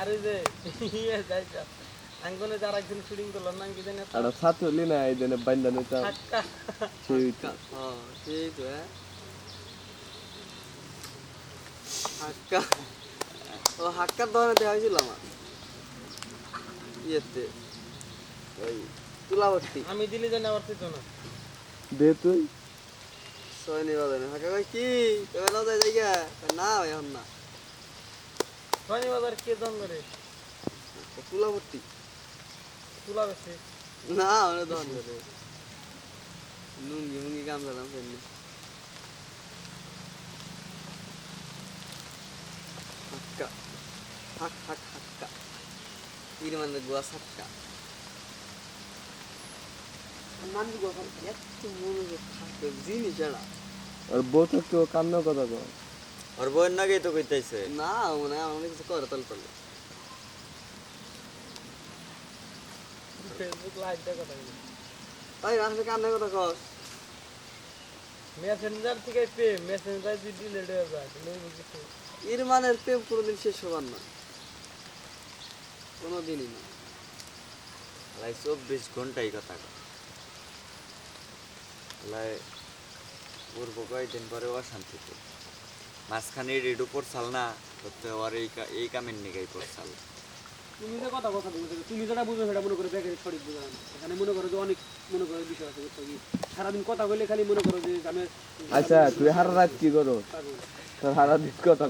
আরে যে ইয়ে যাইছে আঙ্গনে যার একজন শুটিং করলাম না কি জানি আর সাথে হলি না এই দিনে বাইন্দা নিতাম হাক্কা সেই হ্যাঁ সেই তো হ্যাঁ। হাক্কা ও হাক্কার দোকানে দেখা হয়েছিল আমার। ইয়েতে। ওই তুলাবর্তী। আমি দিলে জানি আবার তুই তো না। দে তুই। সয়নি বাজারে। হাক্কা কই কি? তবে না জায়গা না এখন না। শনি বাজার কে জন করে তুলাবর্তী। তুলা বেশি না ওরা দোকান করে লুঙ্গি মুঙ্গি কাম করলাম ফেলনি হাক্কা। হাক হাক হাক্কা। ইর মানে গোয়া সাক্কা মানুষ গোয়া এত মনোযোগ। থাকবে জিনিস আর বউ ও কান্না কথা কয়। ওর বউয়ের নাগেই তো কইতাইছে। না মনে হয় আমার কিছু করে তল তলে ফেসবুক লাইভ কথা কস। মেসেঞ্জার থেকে পে মেসেঞ্জার যদি ডিলেট হয়ে যায় তাহলে বুঝছি ইরমানের প্রেম কোনোদিন শেষ হবার না কোনোদিনই না লাই চব্বিশ ঘন্টাই কথা কয়। লাই পূর্ব কয়েকদিন পরে অশান্তিতে। মাঝখানে রেডু পড়ছাল না করতে ওর এই এই কামের নিগাই পড়ছাল। তুমি যে কথা কথা বলতে তুমি যেটা বুঝো সেটা মনে করো ব্যাগের সঠিক বুঝো এখানে মনে করো যে অনেক মনে করো বিষয় আছে বুঝছ কি? সারাদিন কথা বললে খালি মনে করো যে আমি আচ্ছা তুই হারা রাত কি করো? দিন কথা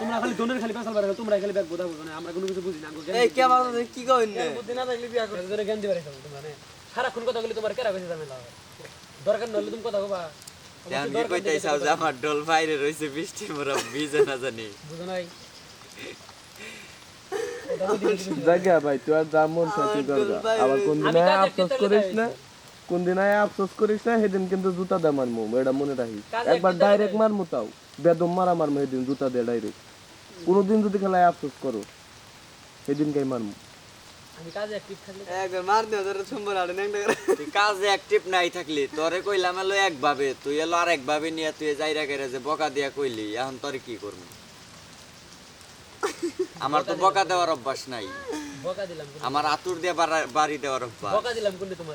তোমরা খালি দোনের খালি তোমরা খালি ব্যাগ বোধা বুঝো আমরা কোনো কিছু বুঝি না এই কে আমার কি কইন বুদ্ধি না থাকলে বিয়া করে একজনে জ্ঞান দিবারে সারাক্ষণ কথা বলে তোমার কেরা বেশি ঝামেলা দরকার নলে তুমি কথা কবা আমি কইতাইছাও যে আমার ডল বাইরে রইছে বৃষ্টি মোরা ভিজে না জানি। বুঝো নাই? জায়গা ভাই তুই আর যা মন করবা আবার কোন দিন আফসোস করিস না? কোন দিন আয় আফসোস করিস না? সেদিন কিন্তু জুতা দে মারমু এটা মনে রাখিস। একবার কেটে ডাইরেক্ট মারমু তাও। বেদম মারা মারমু সেদিন জুতা দে ডাইরেক্ট কোনোদিন যদি খেলায় আফসোস করো সেদিন কাই মারমু। কাজে অ্যাক্টিভ থাকলে একবার মার দিও তোর সম্বর আড়ে নেংটা তুই কাজে অ্যাক্টিভ নাই থাকলি তোরে কইলাম এলো একভাবে তুই এলো আর একভাবে নিয়ে তুই যাইরা গেরে যে বকা দিয়া কইলি এখন তোরে কি করবি? আমার তো বকা দেওয়ার অভ্যাস নাই। বকা দিলাম কোনটা? আমার আতুর দিয়ে বাড়ি দেওয়ার অভ্যাস। বকা দিলাম কোনটা তোমার।